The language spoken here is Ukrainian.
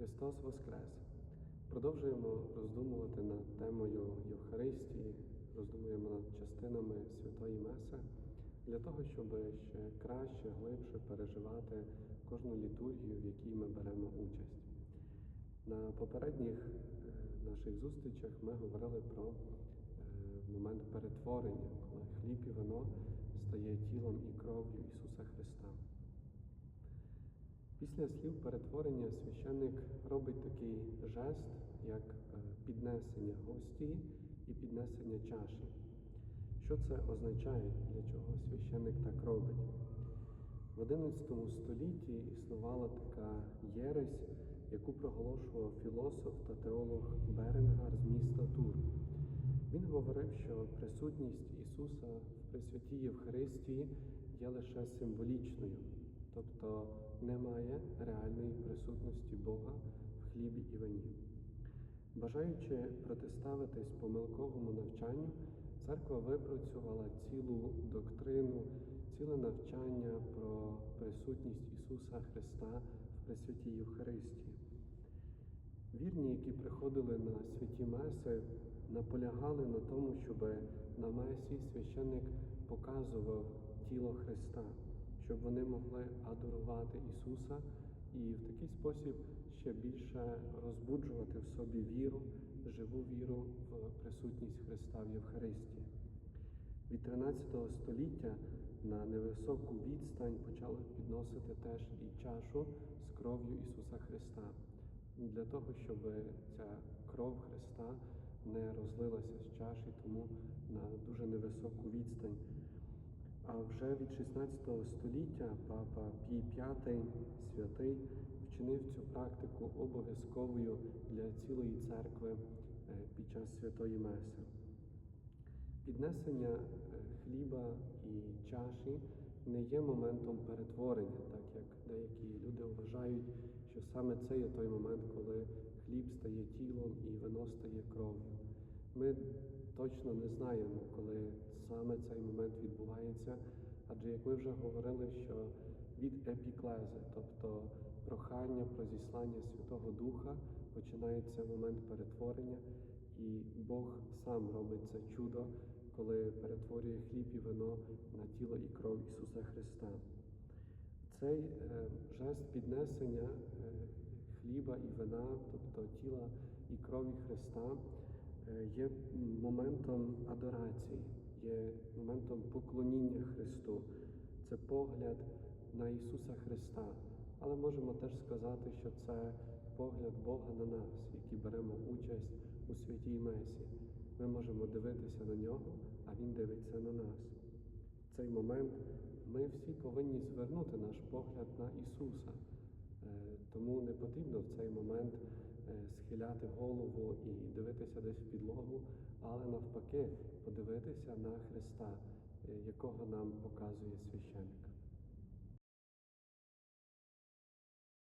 Христос Воскрес! Продовжуємо роздумувати над темою Євхаристії, роздумуємо над частинами Святої Меси для того, щоб ще краще, глибше переживати кожну літургію, в якій ми беремо участь. На попередніх е, наших зустрічах ми говорили про е, момент перетворення, коли хліб і вино стає тілом і кров'ю Ісуса. Після слів перетворення священник робить такий жест, як е, піднесення гості і піднесення чаші. Що це означає, для чого священник так робить? В XI столітті існувала така єресь, яку проголошував філософ та теолог Беренгар з міста Тур. Він говорив, що присутність Ісуса в Пресвятій Євхаристії є лише символічною, тобто немає реальної присутності Бога в хлібі і вині. Бажаючи протиставитись помилковому навчанню, церква випрацювала цілу доктрину, ціле навчання про присутність Ісуса Христа в Пресвятій Євхаристії. Вірні, які приходили на святі Меси, наполягали на тому, щоб на Месі священник показував тіло Христа, щоб вони могли адорувати Ісуса і в такий спосіб ще більше розбуджувати в собі віру, живу віру в присутність Христа в Євхаристії. Від 13 століття на невисоку відстань почали підносити теж і чашу з кров'ю Ісуса Христа, для того, щоб ця кров Христа не розлилася з чаші, тому на дуже невисоку відстань. А вже від 16 століття папа Пій V святий вчинив цю практику обов'язковою для цілої церкви під час святої Меси. Піднесення хліба і чаші не є моментом перетворення, так як деякі люди вважають, що саме це є той момент, коли хліб стає тілом і вино стає кров'ю. Ми точно не знаємо, коли саме цей момент відбувається, адже як ми вже говорили, що від епіклези, тобто прохання про зіслання Святого Духа, починається момент перетворення, і Бог сам робить це чудо, коли перетворює хліб і вино на тіло і кров Ісуса Христа. Цей е, жест піднесення е, хліба і вина, тобто тіла і крові Христа, е, є моментом адорації, є моментом поклоніння Христу. Це погляд на Ісуса Христа. Але можемо теж сказати, що це погляд Бога на нас, які беремо участь у святій Месі. Ми можемо дивитися на нього, а Він дивиться на нас. В цей момент ми всі повинні звернути наш погляд на Ісуса. Тому не потрібно в цей момент схиляти голову і дивитися десь в підлогу, але навпаки, подивитися на Христа, якого нам показує священник.